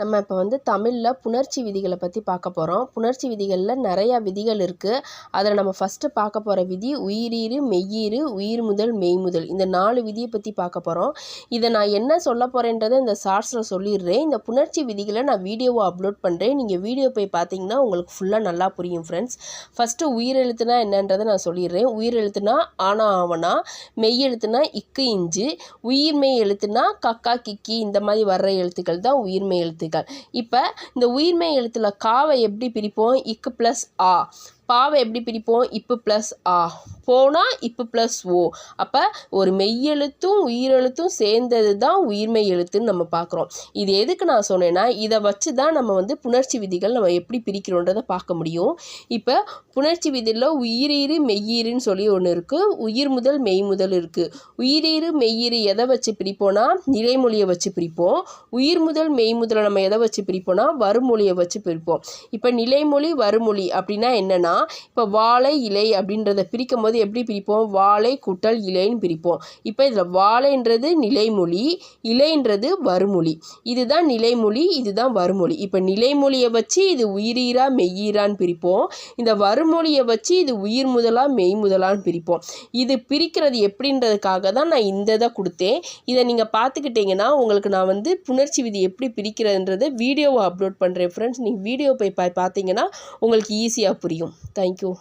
நம்ம இப்போ வந்து தமிழில் புணர்ச்சி விதிகளை பற்றி பார்க்க போகிறோம் புணர்ச்சி விதிகளில் நிறையா விதிகள் இருக்குது அதில் நம்ம ஃபஸ்ட்டு பார்க்க போகிற விதி உயிரீறு மெய்யீறு உயிர் முதல் மெய் முதல். இந்த நாலு விதியை பற்றி பார்க்க போகிறோம் இதை நான் என்ன சொல்ல போகிறேன்றதை இந்த ஷார்ட்ஸில் சொல்லிடுறேன். இந்த புணர்ச்சி விதிகளை நான் வீடியோவை அப்லோட் பண்ணுறேன் நீங்கள் வீடியோ போய் பார்த்தீங்கன்னா உங்களுக்கு ஃபுல்லாக நல்லா புரியும் ஃப்ரெண்ட்ஸ் ஃபஸ்ட்டு உயிரெழுத்துனா என்னன்றதை நான் சொல்லிடுறேன். உயிரெழுத்துனா ஆனா ஆவனா. மெய் எழுத்துனா இக்கு இஞ்சு. உயிர்மெய் எழுத்துனா கக்கா கிக்கி. இந்த மாதிரி வர்ற எழுத்துக்கள் தான் உயிர்மெய் எழுத்து எழுத்துக்கள் இப்போ இந்த உயிர்மெய் எழுத்தில் காவை எப்படி பிரிப்போம்? இக்கு ப்ளஸ் ஆ. பாவை எப்படி பிரிப்போம்? இப்பு ப்ளஸ் ஆ. போனால் இப்பு ப்ளஸ் ஓ. அப்போ ஒரு மெய்யெழுத்தும் உயிரெழுத்தும் சேர்ந்தது தான் உயிர்மெய் எழுத்துன்னு நம்ம பார்க்குறோம் இது எதுக்கு நான் சொன்னேன்னா இதை வச்சு தான் நம்ம வந்து புணர்ச்சி விதிகள் நம்ம எப்படி பிரிக்கிறோன்றதை பார்க்க முடியும். இப்போ புணர்ச்சி விதியில் உயிரீறு மெய்யீருன்னு சொல்லி ஒன்று இருக்குது உயிர் முதல் மெய் முதல் இருக்குது உயிரீறு மெய்யீறு எதை வச்சு பிரிப்போம்னா நிலைமொழியை வச்சு பிரிப்போம். உயிர் முதல் மெய் முதலை நம்ம எதை வச்சு பிரிப்போம்னா வருமொழியை வச்சு பிரிப்போம். இப்போ நிலைமொழி வறுமொழி அப்படின்னா என்னென்னா இப்போ வாழை இலை அப்படின்றத பிரிக்கும் போது எப்படி பிரிப்போம்? வாழை குட்டல் இலைன்னு பிரிப்போம். இப்போ இதில் வாழைன்றது நிலைமொழி இலைன்றது வருமொழி இதுதான் நிலைமொழி இதுதான் வறுமொழி. இப்போ நிலைமொழியை வச்சு இது உயிரீரா மெய்யீரான்னு பிரிப்போம். இந்த வருமொழியை வச்சு இது உயிர் முதலா மெய் முதலான்னு பிரிப்போம். இது பிரிக்கிறது எப்படின்றதுக்காக தான் நான் இந்த இதை கொடுத்தேன். இதை நீங்கள் பார்த்துக்கிட்டிங்கன்னா உங்களுக்கு நான் வந்து புணர்ச்சி விதி எப்படி பிரிக்கிறதுன்றதை வீடியோவை அப்லோட் பண்ணுறேன் ஃப்ரெண்ட்ஸ் நீங்கள் வீடியோ போய் பார்த்தீங்கன்னா உங்களுக்கு ஈஸியாக புரியும். தேங்க்யூ